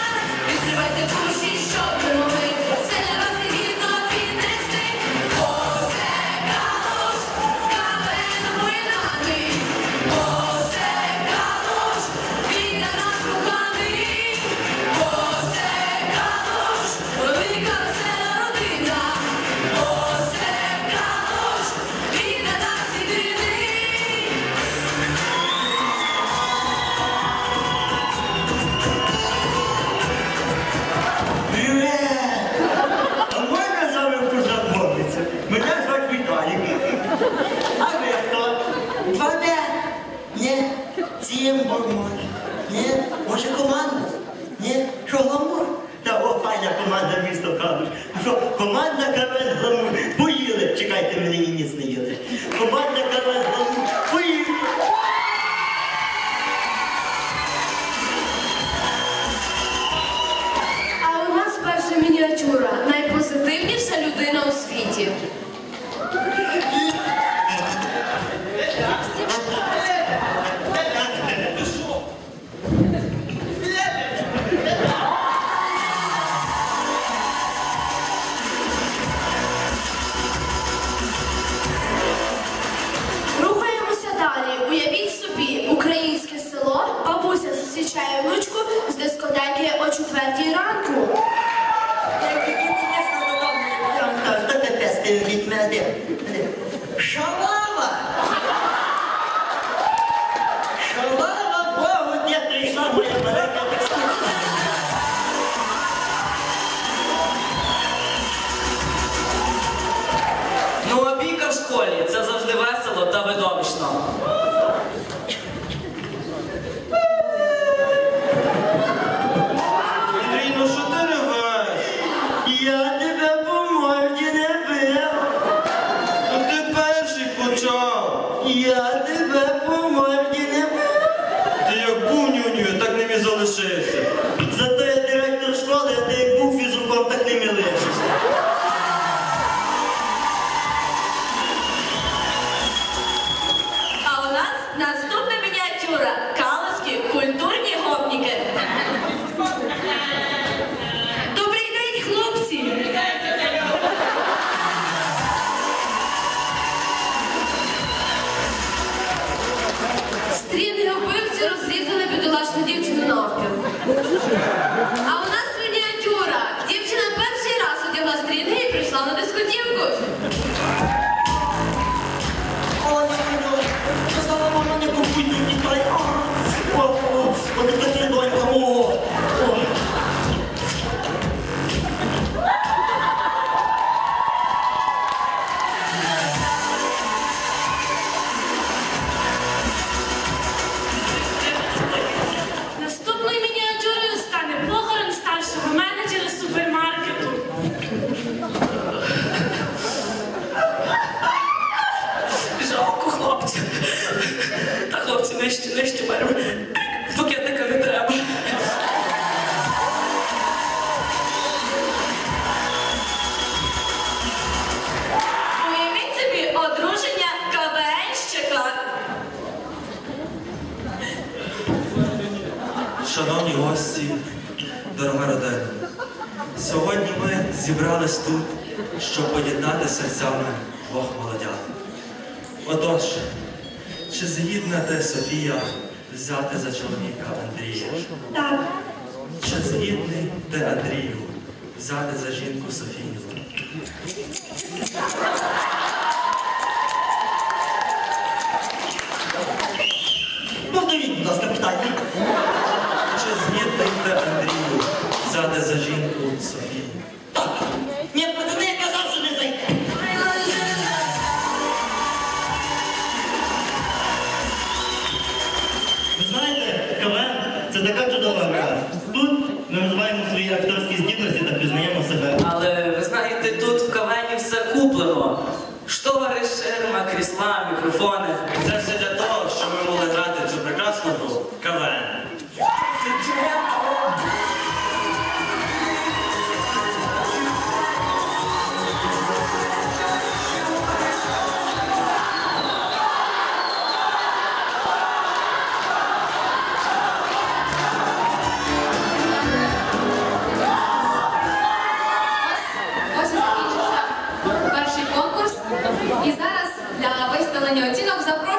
Yeah. всіх. Рухаємося далі. Уявіть собі, українське село, бабуся зустрічає внучку з дискотеки о четвертій ранку. Юрію, так ним і залишився. Зато я директор школи, а ти як був фізруком, так ним і лишився. А у нас наступна мініатюра. Калуські культурні гопніки. Добрий день, хлопці! Стріни вбивці розрізали під Studiujcie no Norka. Шановні гості, дорога родина, сьогодні ми зібрались тут, щоб поєднати серцями двох молодян. Отож, чи згідна ти, Софія, взяти за чоловіка Андрія? Так. Чи згідний ти, Андрію, взяти за жінку Софію? крісла, мікрофони. Це 저는 열진옥사